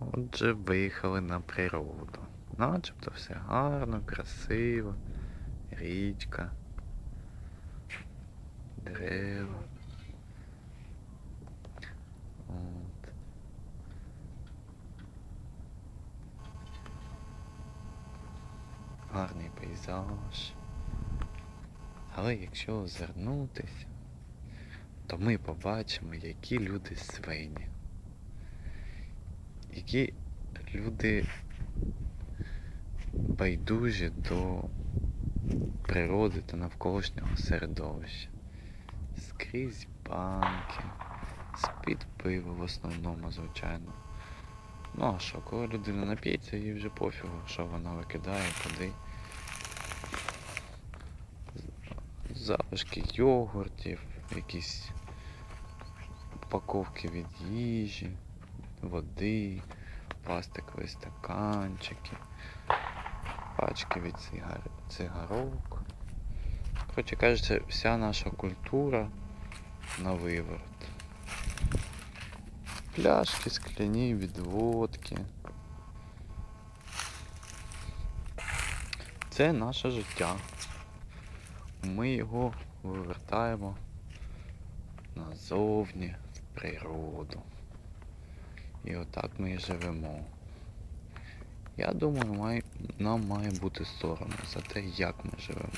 Отже, виїхали на природу. Начебто все гарно, красиво, річка, дерева. От. Гарний пейзаж. Але якщо озирнутися, то ми побачимо, які люди свині. Які люди байдужі до природи та навколишнього середовища. Скрізь банки, з-під пива в основному, звичайно. Ну а що, коли людина нап'ється, їй вже пофігу, що вона викидає, куди. Залишки йогуртів, якісь упаковки від їжі, води, пластикові стаканчики, пачки від цигар... цигарок. Коротше кажучи, вся наша культура на виворот. Пляшки скляні від водки. Це наше життя. Ми його вивертаємо назовні в природу. І отак ми і живемо. Я думаю, має, нам має бути соромно за те, як ми живемо.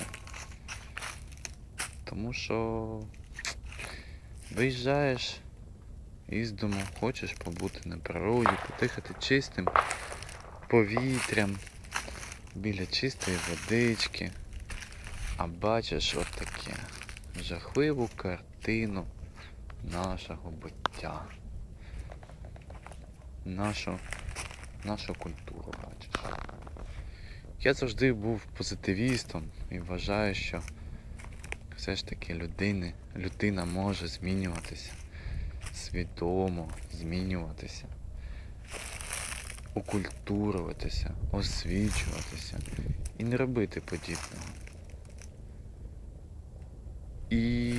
Тому що виїжджаєш із дому, хочеш побути на природі, подихати чистим повітрям, біля чистої водички, а бачиш от жахливу картину нашого буття. Нашу, нашу культуру бачиш. Я завжди був позитивістом і вважаю, що все ж таки людини, людина може змінюватися, свідомо змінюватися, окультуруватися, освічуватися і не робити подібного. І,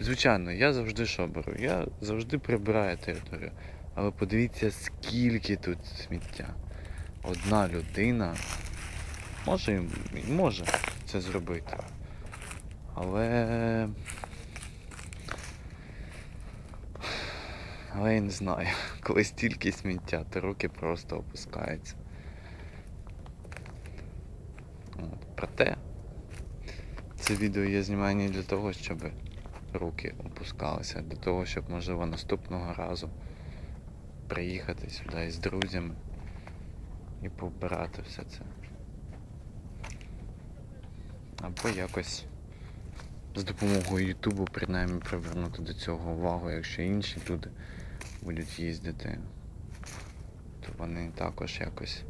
звичайно, я завжди що беру? Я завжди прибираю територію. Але подивіться, скільки тут сміття. Одна людина може, може це зробити. Але. Але я не знаю, коли стільки сміття, то руки просто опускаються. От. Проте це відео я знімаю не для того, щоб руки опускалися, а для того, щоб можливо наступного разу приїхати сюди із друзями і побирати все це. Або якось з допомогою Ютубу принаймні привернути до цього увагу, якщо інші люди будуть їздити, то вони також якось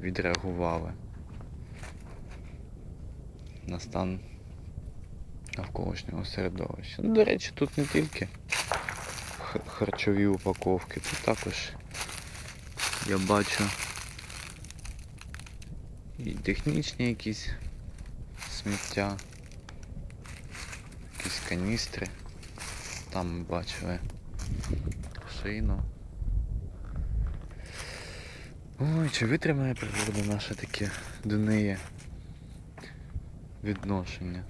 відреагували на стан навколишнього середовища. Ну, до речі, тут не тільки харчові упаковки, тут також я бачу і технічні якісь сміття, якісь каністри. Там ми бачили шину. Ой, чи витримає природа наше таке до неї відношення?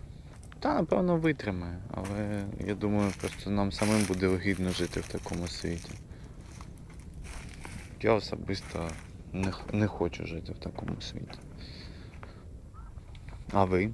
Та, напевно, витримає, але я думаю, просто нам самим буде вигідно жити в такому світі. Я особисто не, не хочу жити в такому світі. А ви?